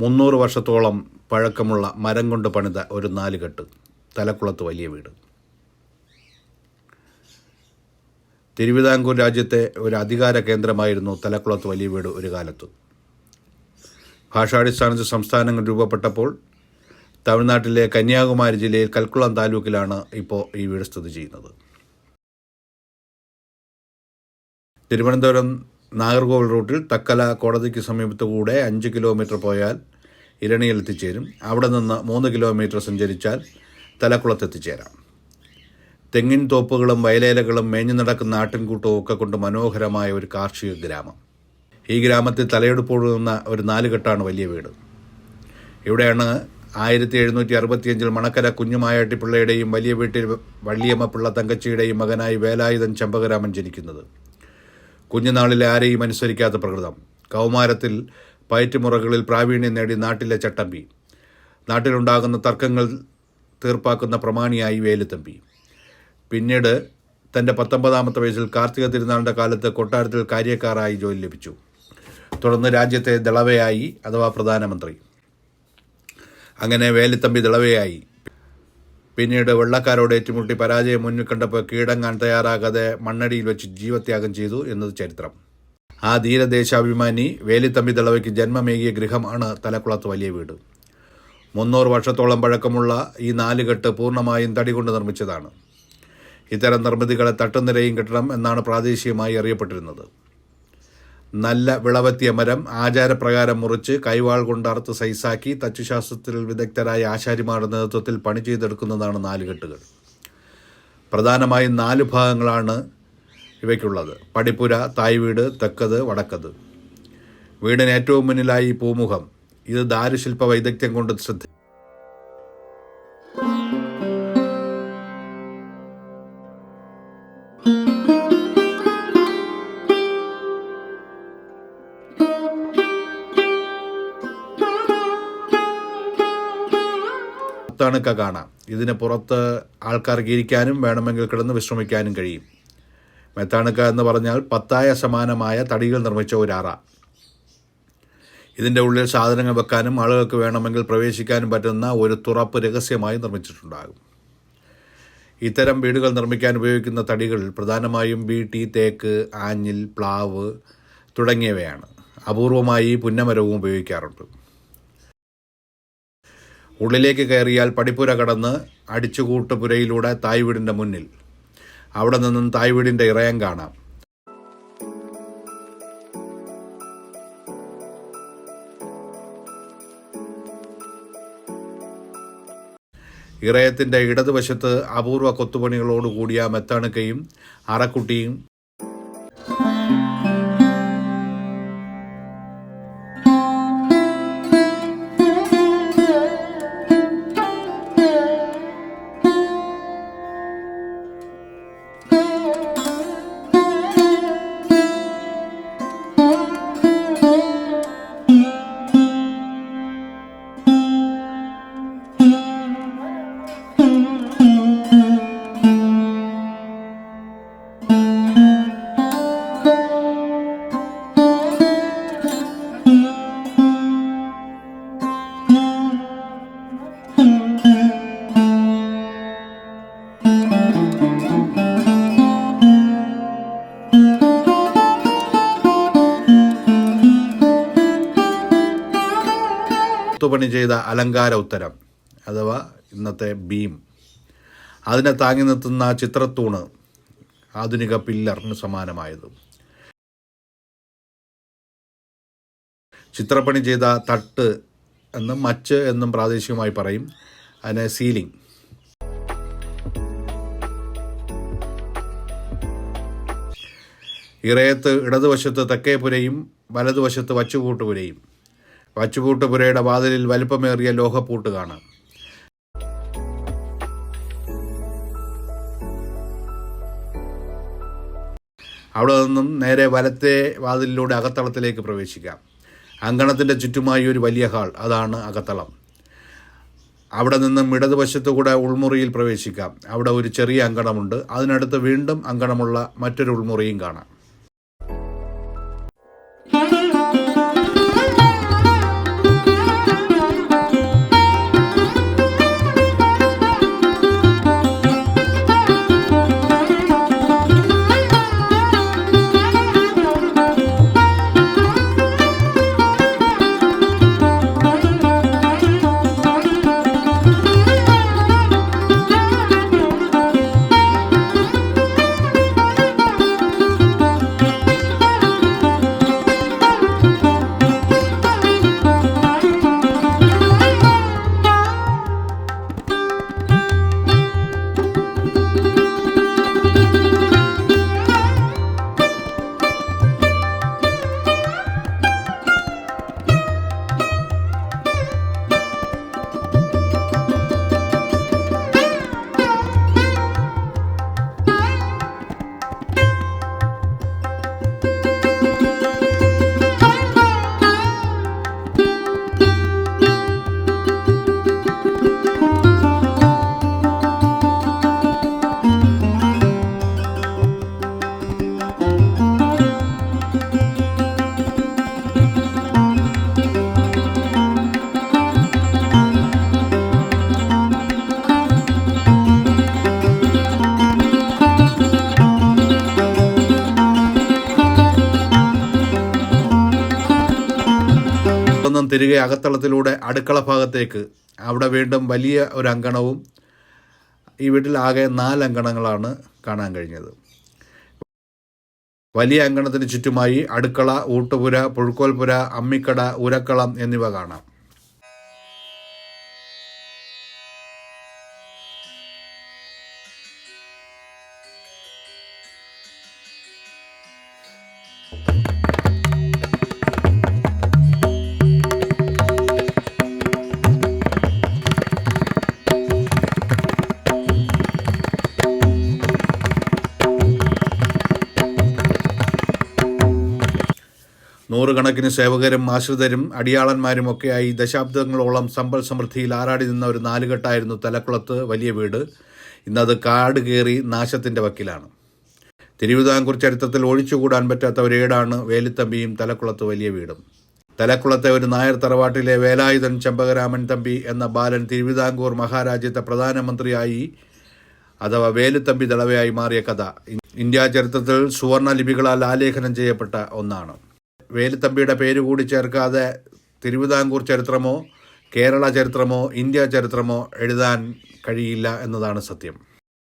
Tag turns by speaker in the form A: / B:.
A: മുന്നൂറ് വർഷത്തോളം പഴക്കമുള്ള മരം കൊണ്ട് പണിത ഒരു നാലുകെട്ട് തലക്കുളത്ത് വലിയ വീട്. തിരുവിതാംകൂർ രാജ്യത്തെ ഒരു അധികാര കേന്ദ്രമായിരുന്നു തലക്കുളത്ത് വലിയ വീട് ഒരു കാലത്ത്. ഭാഷാടിസ്ഥാനത്തിൽ സംസ്ഥാനങ്ങൾ രൂപപ്പെട്ടപ്പോൾ തമിഴ്നാട്ടിലെ കന്യാകുമാരി ജില്ലയിൽ കൽക്കുളം താലൂക്കിലാണ് ഇപ്പോൾ ഈ വീട് സ്ഥിതി ചെയ്യുന്നത്. തിരുവനന്തപുരം നാഗർകോവിൽ റൂട്ടിൽ തക്കല കോടതിക്ക് സമീപത്തുകൂടെ അഞ്ച് കിലോമീറ്റർ പോയാൽ ഇരണിയിൽ എത്തിച്ചേരും. അവിടെ നിന്ന് മൂന്ന് കിലോമീറ്റർ സഞ്ചരിച്ചാൽ തലക്കുളത്ത് എത്തിച്ചേരാം തെങ്ങിൻ തോപ്പുകളും വയലേലകളും മേഞ്ഞു നടക്കുന്ന ആട്ടിൻകൂട്ടവും ഒക്കെ കൊണ്ട് മനോഹരമായ ഒരു കാർഷിക ഗ്രാമം. ഈ ഗ്രാമത്തിൽ തലയെടുപ്പൊഴുകുന്ന ഒരു നാലുകെട്ടാണ് വലിയ വീട്. ഇവിടെയാണ് ആയിരത്തി എഴുന്നൂറ്റി അറുപത്തിയഞ്ചിൽ മണക്കര കുഞ്ഞുമായാട്ടിപ്പിള്ളയുടെയും വലിയ വീട്ടിൽ വള്ളിയമ്മ പിള്ള തങ്കച്ചിയുടെയും മകനായി വേലായുധൻ ചമ്പകരാമൻ ജനിക്കുന്നത്. കുഞ്ഞുനാളിലെ ആരെയും അനുസരിക്കാത്ത പ്രകൃതം. കൗമാരത്തിൽ പയറ്റുമുറകളിൽ പ്രാവീണ്യം നേടി നാട്ടിലെ ചട്ടമ്പി. നാട്ടിലുണ്ടാകുന്ന തർക്കങ്ങൾ തീർപ്പാക്കുന്ന പ്രമാണിയായി വേലുത്തമ്പി. പിന്നീട് തന്റെ പത്തൊമ്പതാമത്തെ വയസ്സിൽ കാർത്തിക തിരുനാളിന്റെ കാലത്ത് കൊട്ടാരത്തിൽ കാര്യക്കാരായി ജോലി ലഭിച്ചു. തുടർന്ന് രാജ്യത്തെ ദളവയായി അഥവാ പ്രധാനമന്ത്രി. അങ്ങനെ വേലുത്തമ്പി ദളവയായി. പിന്നീട് വെള്ളക്കാരോട് ഏറ്റുമുട്ടി പരാജയം മുന്നിൽ കണ്ടപ്പോൾ കീടങ്ങാൻ തയ്യാറാകാതെ മണ്ണടിയിൽ വെച്ച് ജീവത്യാഗം ചെയ്തു എന്നത് ചരിത്രം. ആ ധീരദേശാഭിമാനി വേലിത്തമ്പി ദളവയ്ക്ക് ജന്മമേകിയ ഗൃഹമാണ് തലക്കുളത്ത് വലിയ വീട്. മുന്നൂറ് വർഷത്തോളം പഴക്കമുള്ള ഈ നാലുകെട്ട് പൂർണമായും തടി കൊണ്ട് നിർമ്മിച്ചതാണ്. ഇത്തരം നിർമ്മിതികളെ തട്ടുനിരയും കെട്ടണം എന്നാണ് പ്രാദേശികമായി അറിയപ്പെട്ടിരുന്നത്. നല്ല വിളവെത്തിയ മരം ആചാരപ്രകാരം മുറിച്ച് കൈവാൾ കൊണ്ടറുത്ത് സൈസാക്കി തച്ചുശാസ്ത്രത്തിൽ വിദഗ്ധരായ ആശാരിമാരുടെ നേതൃത്വത്തിൽ പണി ചെയ്തെടുക്കുന്നതാണ് നാലുകെട്ടുകൾ. പ്രധാനമായും നാല് ഭാഗങ്ങളാണ് ഇവയ്ക്കുള്ളത്. പടിപ്പുര തായ് വീട് തെക്കത് വടക്കത്. വീടിന് ഏറ്റവും മുന്നിലായി പൂമുഖം. ഇത് ദാരുശില്പ വൈദഗ്ധ്യം കൊണ്ട് ശ്രദ്ധ തണുക്ക കാണാം. ഇതിന് പുറത്ത് ആൾക്കാർക്ക് ഇരിക്കാനും വേണമെങ്കിൽ കിടന്ന് വിശ്രമിക്കാനും കഴിയും. മെത്താണുക്ക എന്ന് പറഞ്ഞാൽ പത്തായ സമാനമായ തടികൾ നിർമ്മിച്ച ഒരു അറ. ഇതിന്റെ ഉള്ളിൽ സാധനങ്ങൾ വെക്കാനും ആളുകൾക്ക് വേണമെങ്കിൽ പ്രവേശിക്കാനും പറ്റുന്ന ഒരു തുറപ്പ് രഹസ്യമായി നിർമ്മിച്ചിട്ടുണ്ടാകും. ഇത്തരം വീടുകൾ നിർമ്മിക്കാൻ ഉപയോഗിക്കുന്ന തടികൾ പ്രധാനമായും ബീട്ടി തേക്ക് ആഞ്ഞിൽ പ്ലാവ് തുടങ്ങിയവയാണ്. അപൂർവമായി പുന്നമരവും ഉപയോഗിക്കാറുണ്ട്. ഉള്ളിലേക്ക് കയറിയാൽ പടിപ്പുര കടന്ന് അടിച്ചുകൂട്ടുപുരയിലൂടെ തായ് വീടിന്റെ മുന്നിൽ. അവിടെ നിന്നും തായ് വീടിന്റെ ഇറയം കാണാം. ഇറയത്തിന്റെ ഇടതുവശത്ത് അപൂർവ കൊത്തുപണികളോടുകൂടിയ മെത്താണുക്കയും അറക്കുട്ടിയും കൊത്തുപണി ചെയ്ത അലങ്കാര ഉത്തരം അഥവാ ഇന്നത്തെ ബീം അതിനെ താങ്ങി നിർത്തുന്ന ചിത്രത്തൂണ് ആധുനിക പില്ലറിന് സമാനമായത്. ചിത്രപ്പണി ചെയ്ത തട്ട് എന്നും മച്ച് എന്നും പ്രാദേശികമായി പറയും. അതിനെ സീലിംഗ്. ഇറയത്ത് ഇടതുവശത്ത് തെക്കേപുരയും വലതുവശത്ത് വച്ചുകൂട്ടുപുരയും. വച്ചുകൂട്ടുപുരയുടെ വാതിലിൽ വലുപ്പമേറിയ ലോഹപ്പൂട്ട് കാണാം. അവിടെ നിന്നും നേരെ വലത്തെ വാതിലിലൂടെ അകത്തളത്തിലേക്ക് പ്രവേശിക്കാം. അങ്കണത്തിന്റെ ചുറ്റുമായി ഒരു വലിയ ഹാൾ അതാണ് അകത്തളം. അവിടെ നിന്നും ഇടതുവശത്തു കൂടെ ഉൾമുറിയിൽ പ്രവേശിക്കാം. അവിടെ ഒരു ചെറിയ അങ്കണമുണ്ട്. അതിനടുത്ത് വീണ്ടും അങ്കണമുള്ള മറ്റൊരു ഉൾമുറിയും കാണാം. തിരികെ അകത്തളത്തിലൂടെ അടുക്കള ഭാഗത്തേക്ക്. അവിടെ വീണ്ടും വലിയ ഒരു അങ്കണവും ഈ വീട്ടിൽ ആകെ നാല് അങ്കണങ്ങളാണ് കാണാൻ കഴിഞ്ഞത്. വലിയ അങ്കണത്തിന് ചുറ്റുമായി അടുക്കള ഊട്ടുപുര പുഴുക്കോൽപുര അമ്മിക്കട ഉരക്കളം എന്നിവ കാണാം. നൂറുകണക്കിന് സേവകരും ആശ്രിതരും അടിയാളന്മാരും ഒക്കെയായി ദശാബ്ദങ്ങളോളം സമ്പൽ സമൃദ്ധിയിൽ ആറാടി നിന്ന ഒരു നാലുകെട്ടായിരുന്നു തലക്കുളത്ത് വലിയ വീട്. ഇന്നത് കാട് കയറി നാശത്തിന്റെ വക്കിലാണ്. തിരുവിതാംകൂർ ചരിത്രത്തിൽ ഒഴിച്ചുകൂടാൻ പറ്റാത്ത ഒരു ഏടാണ് വേലിത്തമ്പിയും തലക്കുളത്ത് വലിയ വീടും. തലക്കുളത്തെ ഒരു നായർ തറവാട്ടിലെ വേലായുധൻ ചെമ്പകരാമൻ തമ്പി എന്ന ബാലൻ തിരുവിതാംകൂർ മഹാരാജ്യത്തെ പ്രധാനമന്ത്രിയായി അഥവാ വേലുത്തമ്പി ദളവയായി മാറിയ കഥ ഇന്ത്യാ ചരിത്രത്തിൽ സുവർണ ലിപികളാൽ ആലേഖനം ചെയ്യപ്പെട്ട ഒന്നാണ്. വേലുത്തമ്പിയുടെ പേര് കൂടി ചേർക്കാതെ തിരുവിതാംകൂർ ചരിത്രമോ കേരള ചരിത്രമോ ഇന്ത്യ ചരിത്രമോ എഴുതാൻ കഴിയില്ല എന്നതാണ് സത്യം.